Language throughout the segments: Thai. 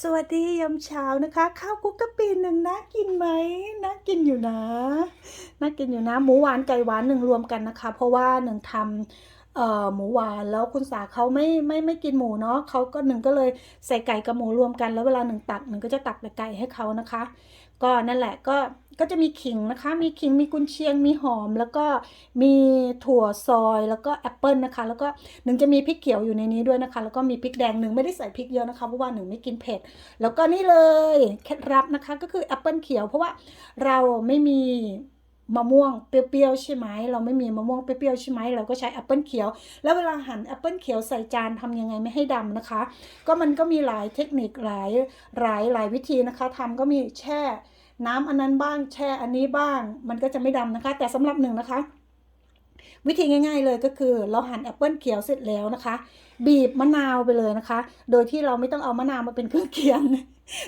สวัสดียามเช้านะคะ ข้าวคุกกะปิหนึ่งน่ากินไหมน่ากินอยู่นะน่ากินอยู่นะ หมูหวานไก่หวานหนึ่งรวมกันนะคะ เพราะว่าหนึ่งทำ หมูหวานแล้วคุณสาเขาไม่ไม่ไม่กินหมูเนาะเขาก็หนึ่งก็เลยใส่ไก่กับหมูรวมกัน แล้วเวลาหนึ่งตักหนึ่งก็จะตักแต่ไก่ให้เขานะคะ ก็นั่นแหละก็ก็จะมีขิงนะคะ มีขิง มีกุนเชียง มีหอม แล้วก็มีถั่วซอย แล้วก็แอปเปิลนะคะ แล้วก็หนึ่งจะมีพริกเขียวอยู่ในนี้ด้วยนะคะ แล้วก็มีพริกแดงหนึ่งไม่ได้ใส่พริกเยอะนะคะ เพราะว่าหนึ่งไม่กินเผ็ด แล้วก็นี่เลยเคล็ดลับนะคะ ก็คือแอปเปิลเขียว เพราะว่าเราไม่มี มะม่วงเปรี้ยวๆใช่ไหมเราไม่มีมะม่วงเปรี้ยวๆใช่ไหมเราก็ใช้แอปเปิลเขียว แล้วเวลาหั่นแอปเปิลเขียวใส่จานทำยังไงไม่ให้ดำนะคะ ก็มันก็มีหลายเทคนิคหลายหลายหลายวิธีนะคะทำก็มีแช่ น้ำอันนั้นบ้างแช่อันนี้บ้าง มันก็จะไม่ดำนะคะ แต่สำหรับหนึ่งนะคะ วิธีง่าย ๆ เลยก็คือ เราหั่นแอปเปิลเขียวเสร็จแล้วนะคะ บีบมะนาวไปเลยนะคะ โดยที่เราไม่ต้องเอามะนาวมาเป็นเครื่องเคียง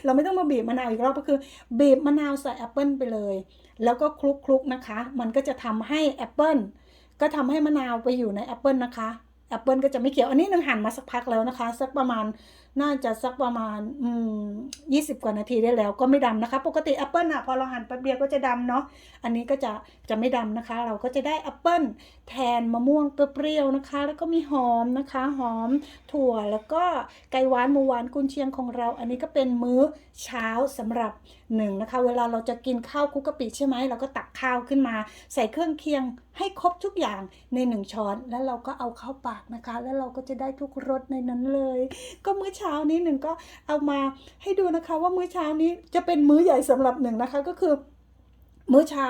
เราไม่ต้องมาบีบมะนาวอีกรอบก็คือ บีบมะนาวใส่แอปเปิลไปเลย แล้วก็คลุกๆนะคะ มันก็จะทำให้แอปเปิลก็ทำให้มะนาวไปอยู่ในแอปเปิลนะคะแอปเปิลก็จะไม่เขียว อันนี้นึงหั่นมาสักพักแล้วนะคะ สักประมาณ น่าจะสักประมาณอืมยี่สิบกว่านาทีได้แล้วก็ไม่ดำนะคะ ปกติแอปเปิลอะพอเราหั่นแป๊บเดียวก็จะดำเนาะอันนี้ก็จะจะไม่ดำนะคะ เราก็จะได้แอปเปิลแทนมะม่วงเปรี้ยวๆนะคะ แล้วก็มีหอมนะคะ หอมถั่วแล้วก็ไก่หวานหมูหวานกุนเชียงของเรา อันนี้ก็เป็นมื้อเช้าสำหรับหนึ่งนะคะ เวลาเราจะกินข้าวคุกกะปิใช่ไหมเราก็ตักข้าวขึ้นมา ใส่เครื่องเคียงให้ครบทุกอย่างในหนึ่งช้อน แล้วเราก็เอาเข้าปากนะคะ แล้วเราก็จะได้ทุกรสในนั้นเลย ก็มื้อเช้า้านี้หนึ่งก็เอามาให้ดูนะคะว่ามื้อเช้านี้จะเป็นมื้อใหญ่สำหรับหนึ่งนะคะก็คือมื้อเช้า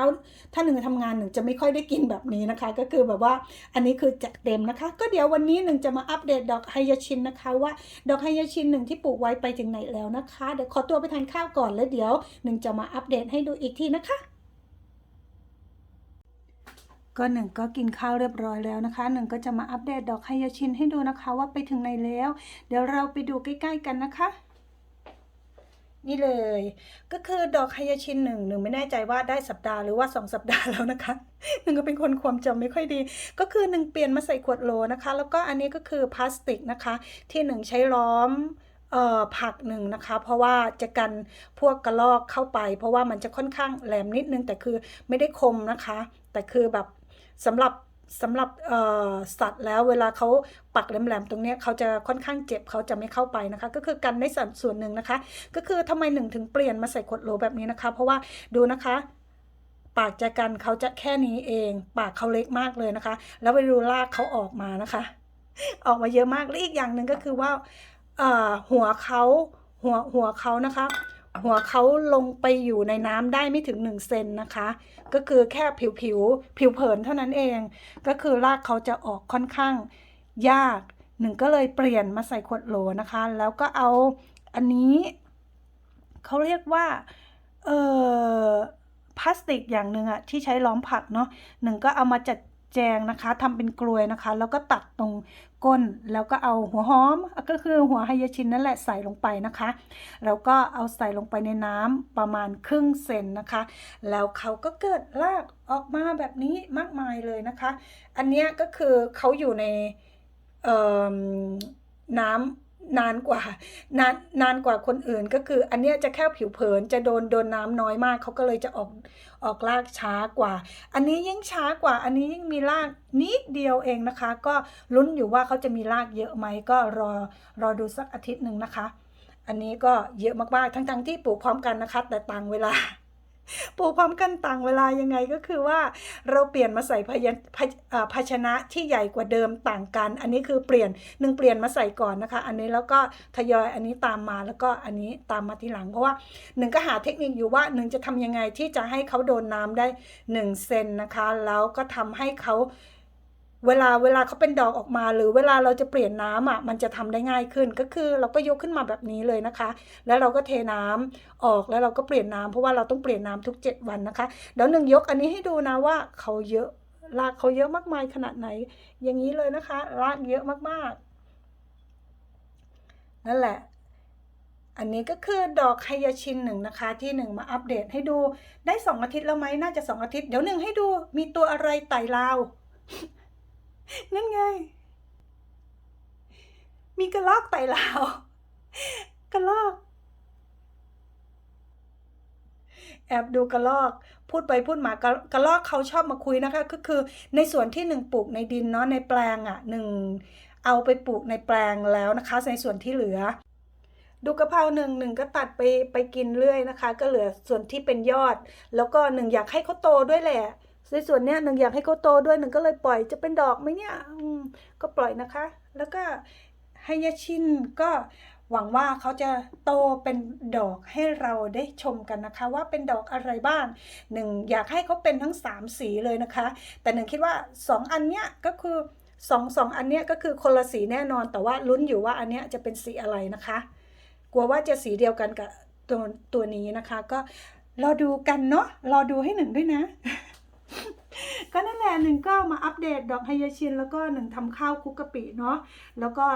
ถ้าหนึ่งทำงานหนึ่งจะไม่ค่อยได้กินแบบนี้นะคะ ก็คือแบบว่าอันนี้คือจัดเต็มนะคะ ก็เดี๋ยววันนี้หนึ่งจะมาอัปเดตดอกไฮยาชินนะคะว่าดอกไฮยาชินหนึ่งที่ปลูกไว้ไปถึงไหนแล้วนะคะ เดี๋ยวขอตัวไปทานข้าวก่อนแล้วเดี๋ยวหนึ่งจะมาอัปเดตให้ดูอีกทีนะคะ ก็หนึ่งก็กินข้าวเรียบร้อยแล้วนะคะหนึ่งก็จะมาอัปเดตดอกไฮยาชินให้ดูนะคะว่าไปถึงไหนแล้ว เดี๋ยวเราไปดูใกล้ ๆ กันนะคะ นี่เลย ก็คือดอกไฮยาชินหนึ่งหนึ่งไม่แน่ใจว่าได้สัปดาห์หรือว่าสองสัปดาห์แล้วนะคะหนึ่งก็เป็นคนความจำไม่ค่อยดี ก็คือหนึ่งเปลี่ยนมาใส่ขวดโหลนะคะ แล้วก็อันนี้ก็คือพลาสติกนะคะ ที่หนึ่งใช้ล้อมออผักหนึ่งนะคะ เพราะว่าจะกันพวกกระรอกเข้าไป เพราะว่ามันจะค่อนข้างแหลมนิดนึงแต่คือไม่ได้คมนะคะ แต่คือแบบ สำหรับสำหรับสัตว์แล้วเวลาเขาปักแหลมๆตรงนี้เขาจะค่อนข้างเจ็บเขาจะไม่เข้าไปนะคะ ก็คือกันได้ส่วนส่วนหนึ่งนะคะ ก็คือทำไมหนึ่งถึงเปลี่ยนมาใส่ขวดโหลแบบนี้นะคะ เพราะว่าดูนะคะ ปากจะกันเขาจะแค่นี้เอง ปากเขาเล็กมากเลยนะคะ แล้วไปดูรากเขาออกมานะคะ ออกมาเยอะมากและอีกอย่างหนึ่งก็คือว่าหัวเขาหัวหัวเขานะคะ หัวเขาลงไปอยู่ในน้ำได้ไม่ถึง 1 เซนนะคะ ก็คือแค่ผิวผิวผิวเผินเท่านั้นเอง ก็คือรากเขาจะออกค่อนข้างยากหนึ่งก็เลยเปลี่ยนมาใส่ขวดโหลนะคะ แล้วก็เอาอันนี้เขาเรียกว่าเอ่อพลาสติกอย่างหนึ่งอะที่ใช้ล้อมผักเนาะหนึ่งก็เอามาจัด จงนะคะทำเป็นกลวยนะคะ แล้วก็ตัดตรงก้นแล้วก็เอาหัวหอมก็คือหัวไฮยาชินนั่นแหละใส่ลงไปนะคะ แล้วก็เอาใส่ลงไปในน้ำประมาณครึ่งเซนนะคะ แล้วเขาก็เกิดรากออกมาแบบนี้มากมายเลยนะคะ อันนี้ก็คือเขาอยู่ในน้ำนานกว่านานนานกว่าคนอื่นก็คือ อันเนี้ยจะแค่ผิวเผินจะโดนโดนน้ำน้อยมากเขาก็เลยจะออก ออกรากช้ากว่า อันนี้ยิ่งช้ากว่า อันนี้ยิ่งมีรากนิดเดียวเองนะคะ ก็ลุ้นอยู่ว่าเขาจะมีรากเยอะไหมก็รอรอดูสักอาทิตย์หนึ่งนะคะ อันนี้ก็เยอะมากๆ ทั้งๆที่ปลูกพร้อมกันนะคะ แต่ต่างเวลา ปูพร้อมกันต่างเวลายังไงก็คือว่า เราเปลี่ยนมาใส่พยัญภาอ่าภาชนะที่ใหญ่กว่าเดิมต่างกัน อันนี้คือเปลี่ยนหนึ่งเปลี่ยนมาใส่ก่อนนะคะ อันนี้แล้วก็ทยอยอันนี้ตามมาแล้วก็อันนี้ตามมาทีหลัง เพราะว่าหนึ่งก็หาเทคนิคอยู่ว่าหนึ่งจะทำยังไงที่จะให้เขาโดนน้ำได้หนึ่งเซนนะคะ แล้วก็ทำให้เขา เวลาเวลาเขาเป็นดอกออกมา หรือเวลาเราจะเปลี่ยนน้ำอะมันจะทำได้ง่ายขึ้น ก็คือเราก็ยกขึ้นมาแบบนี้เลยนะคะ แล้วเราก็เทน้ำออกแล้วเราก็เปลี่ยนน้ำเพราะว่าเราต้องเปลี่ยนน้ำทุก 7 วันนะคะเดี๋ยวหนึ่งยกอันนี้ให้ดูนะว่าเขาเยอะรากเขาเยอะมากมายขนาดไหน อย่างนี้เลยนะคะรากเยอะมากๆ นั่นแหละอันนี้ก็คือดอกไฮยาชินหนึ่งนะคะที่หนึ่งมาอัปเดตให้ดูได้สองอาทิตย์แล้วไหมน่าจะสองอาทิตย์ เดี๋ยวหนึ่งให้ดูมีตัวอะไรไต่ราว นั่นไง มีกระลอกไต่ลาว กระลอก แอบดูกระลอก พูดไปพูดมากระกระลอกเขาชอบมาคุยนะคะ ก็คือในส่วนที่หนึ่งปลูกในดินเนาะในแปลงอะหนึ่งเอาไปปลูกในแปลงแล้วนะคะ ในส่วนที่เหลือ ดูกระเพราหนึ่งหนึ่งก็ตัดไปไปกินเรื่อยนะคะ ก็เหลือส่วนที่เป็นยอด แล้วก็หนึ่งอยากให้เขาโตด้วยแหละ ในส่วนเนี้ยหนึ่งอยากให้เขาโตด้วยหนึ่งก็เลยปล่อยจะเป็นดอกไหมเนี่ยก็ปล่อยนะคะ แล้วก็ให้ยาชินก็หวังว่าเขาจะโตเป็นดอกให้เราได้ชมกันนะคะ ว่าเป็นดอกอะไรบ้างหนึ่งอยากให้เขาเป็นทั้งสามสีเลยนะคะ แต่หนึ่งคิดว่าสองอันเนี้ยก็คือสองสองอันเนี้ยก็คือคนละสีแน่นอนแต่ว่าลุ้นอยู่ว่าอันเนี้ยจะเป็นสีอะไรนะคะ กลัวว่าจะสีเดียวกันกับตัวตัวนี้นะคะ ก็รอดูกันเนาะรอดูให้หนึ่งด้วยนะ ก็นั่นแหละหนึ่งก็มาอัปเดตดอกไฮยาชินแล้วก็หนึ่งทำข้าวคุกกะปิเนาะแล้วก็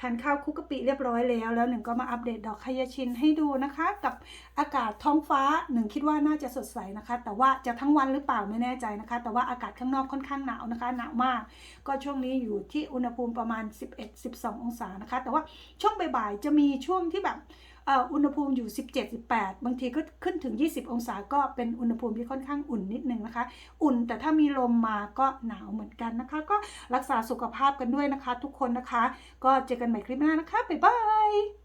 ทานข้าวคุกกะปิเรียบร้อยแล้ว แล้วหนึ่งก็มาอัปเดตดอกไฮยาชินให้ดูนะคะ กับอากาศท้องฟ้าหนึ่งคิดว่าน่าจะสดใสนะคะ แต่ว่าจะทั้งวันหรือเปล่าไม่แน่ใจนะคะ แต่ว่าอากาศข้างนอกค่อนข้างหนาวนะคะหนาวมาก ก็ช่วงนี้อยู่ที่อุณหภูมิประมาณ 11-12 องศานะคะ แต่ว่าช่วงบ่ายๆจะมีช่วงที่แบบ อุณหภูมิอยู่ 17-18 บางทีก็ขึ้นถึง 20 องศาก็เป็นอุณหภูมิที่ค่อนข้างอุ่นนิดนึงนะคะ อุ่นแต่ถ้ามีลมมาก็หนาวเหมือนกันนะคะ ก็รักษาสุขภาพกันด้วยนะคะ ทุกคนนะคะ ก็เจอกันใหม่คลิปหน้านะคะบ๊ายบาย